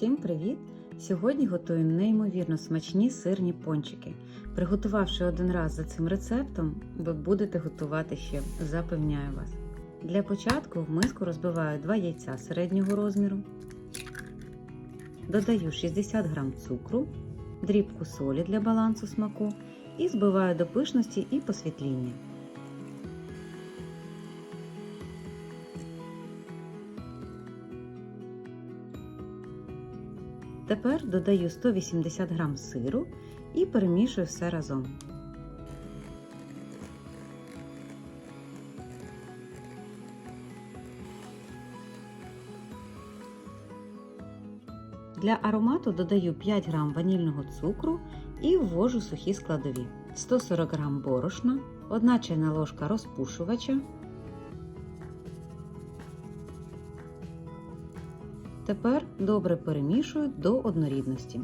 Всім привіт! Сьогодні готую неймовірно смачні сирні пончики. Приготувавши один раз за цим рецептом, ви будете готувати ще, запевняю вас. Для початку в миску розбиваю 2 яйця середнього розміру, додаю 60 г цукру, дрібку солі для балансу смаку і збиваю до пишності і посвітління. Тепер додаю 180 г сиру і перемішую все разом. Для аромату додаю 5 г ванільного цукру і ввожу сухі складові: 140 г борошна, 1 чайна ложка розпушувача. Тепер добре перемішую до однорідності.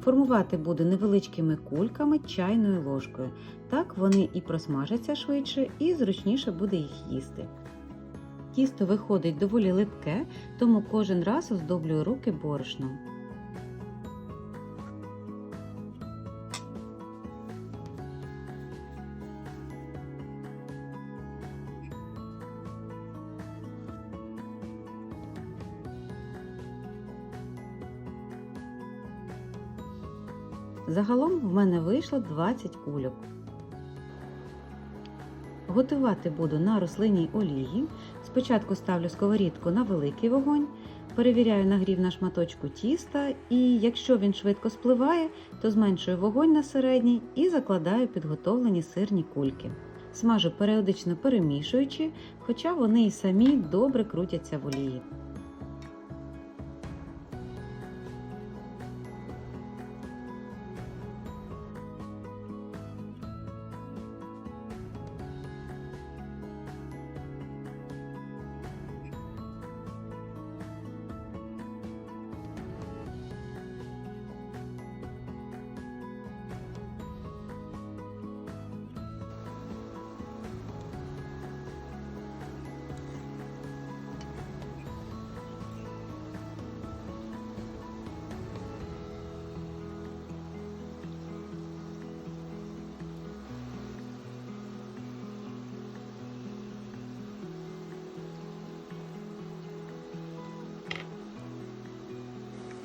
Формувати буду невеличкими кульками чайною ложкою. Так вони і просмажаться швидше, і зручніше буде їх їсти. Тісто виходить доволі липке, тому кожен раз оздоблюю руки борошном. Загалом в мене вийшло 20 кульок. Готувати буду на рослинній олії. Спочатку ставлю сковорідку на великий вогонь, перевіряю нагрів на шматочку тіста, і якщо він швидко спливає, то зменшую вогонь на середній і закладаю підготовлені сирні кульки. Смажу періодично перемішуючи, хоча вони і самі добре крутяться в олії.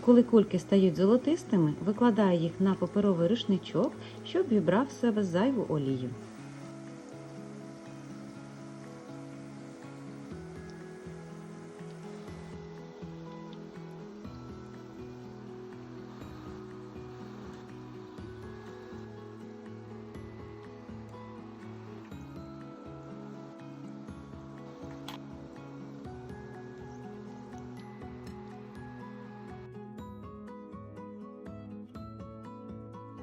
Коли кульки стають золотистими, викладаю їх на паперовий рушничок, щоб вібрав в себе зайву олію.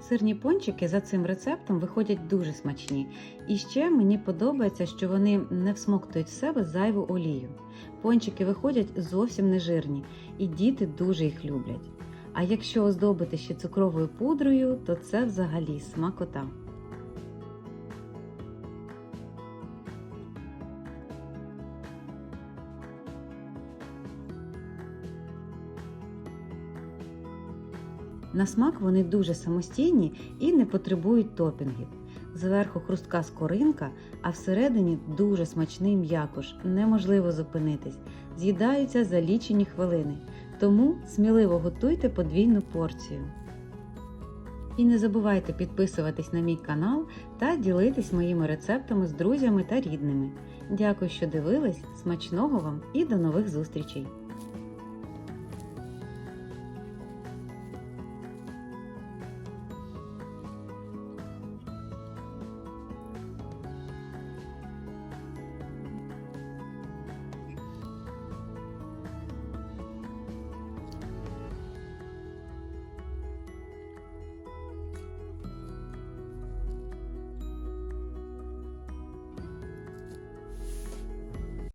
Сирні пончики за цим рецептом виходять дуже смачні. І ще мені подобається, що вони не всмоктують в себе зайву олію. Пончики виходять зовсім нежирні, і діти дуже їх люблять. А якщо оздобити ще цукровою пудрою, то це взагалі смакота. На смак вони дуже самостійні і не потребують топінгів. Зверху хрустка скоринка, а всередині дуже смачний м'якош, неможливо зупинитись, з'їдаються за лічені хвилини. Тому сміливо готуйте подвійну порцію. І не забувайте підписуватись на мій канал та ділитись моїми рецептами з друзями та рідними. Дякую, що дивились! Смачного вам і до нових зустрічей!